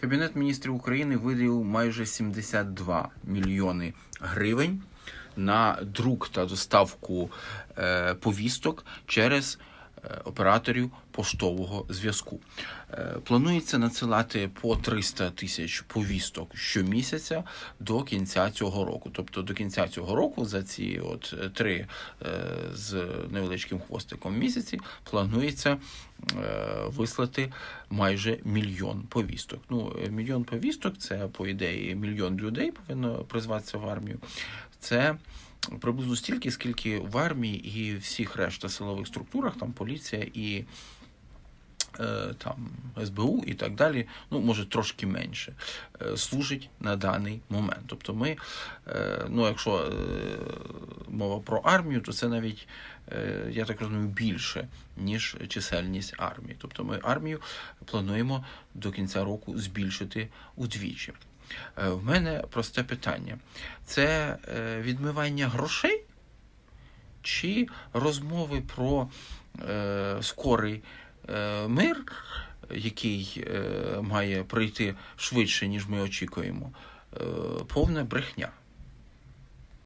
Кабінет міністрів України виділив майже 72 мільйони гривень на друк та доставку е, повісток через операторів поштового зв'язку. Е, Планується надсилати по 300 тисяч повісток щомісяця до кінця цього року. Тобто до кінця цього року за ці от е, три е, з невеличким хвостиком місяці планується е, вислати майже мільйон повісток. Ну, е, мільйон повісток це по ідеї мільйон людей повинно призватися в армію. Це приблизно стільки, скільки в армії і всіх решта силових структурах, там поліція і е, там СБУ і так далі, ну може трошки менше, е, служить на даний момент. Тобто, ми, е, ну якщо мова про армію, то це навіть я так розумію більше ніж чисельність армії. Тобто, ми армію плануємо до кінця року збільшити удвічі. Е, В мене просте питання: це е, відмивання грошей чи розмови про е, скорий мир, який має прийти швидше, ніж ми очікуємо, повна брехня.